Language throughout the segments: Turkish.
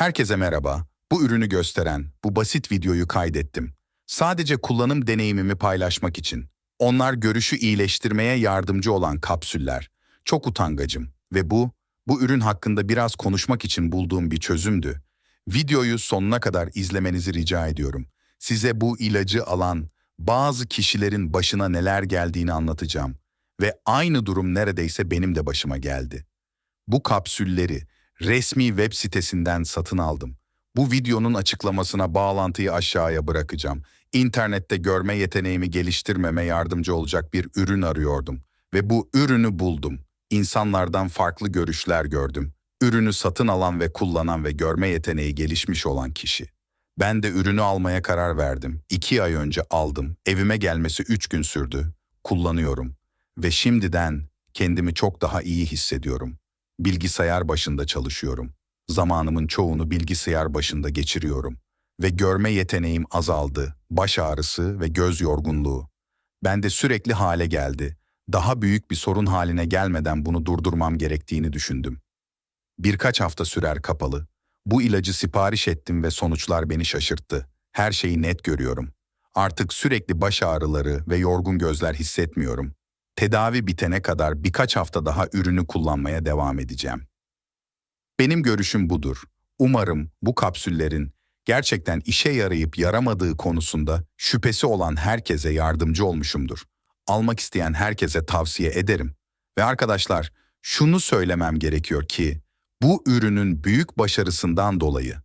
Herkese merhaba. Bu ürünü gösteren bu basit videoyu kaydettim. Sadece kullanım deneyimimi paylaşmak için. Onlar görüşü iyileştirmeye yardımcı olan kapsüller. Çok utangacım ve bu, bu ürün hakkında biraz konuşmak için bulduğum bir çözümdü. Videoyu sonuna kadar izlemenizi rica ediyorum. Size bu ilacı alan bazı kişilerin başına neler geldiğini anlatacağım. Ve aynı durum neredeyse benim de başıma geldi. Bu kapsülleri resmi web sitesinden satın aldım. Bu videonun açıklamasına bağlantıyı aşağıya bırakacağım. İnternette görme yeteneğimi geliştirmeme yardımcı olacak bir ürün arıyordum. Ve bu ürünü buldum. İnsanlardan farklı görüşler gördüm. Ürünü satın alan ve kullanan ve görme yeteneği gelişmiş olan kişi. Ben de ürünü almaya karar verdim. İki ay önce aldım. Evime gelmesi üç gün sürdü. Kullanıyorum. Ve şimdiden kendimi çok daha iyi hissediyorum. Bilgisayar başında çalışıyorum. Zamanımın çoğunu bilgisayar başında geçiriyorum. Ve görme yeteneğim azaldı. Baş ağrısı ve göz yorgunluğu. Bende sürekli hale geldi. Daha büyük bir sorun haline gelmeden bunu durdurmam gerektiğini düşündüm. Birkaç hafta sürer kapalı. Bu ilacı sipariş ettim ve sonuçlar beni şaşırttı. Her şeyi net görüyorum. Artık sürekli baş ağrıları ve yorgun gözler hissetmiyorum. Tedavi bitene kadar birkaç hafta daha ürünü kullanmaya devam edeceğim. Benim görüşüm budur. Umarım bu kapsüllerin gerçekten işe yarayıp yaramadığı konusunda şüphesi olan herkese yardımcı olmuşumdur. Almak isteyen herkese tavsiye ederim. Ve arkadaşlar, şunu söylemem gerekiyor ki, bu ürünün büyük başarısından dolayı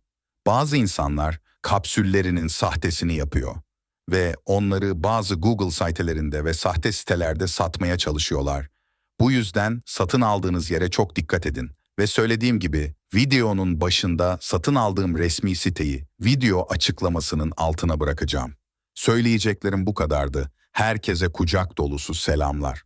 bazı insanlar kapsüllerinin sahtesini yapıyor ve onları bazı Google sitelerinde ve sahte sitelerde satmaya çalışıyorlar. Bu yüzden satın aldığınız yere çok dikkat edin. Ve söylediğim gibi videonun başında satın aldığım resmi siteyi video açıklamasının altına bırakacağım. Söyleyeceklerim bu kadardı. Herkese kucak dolusu selamlar.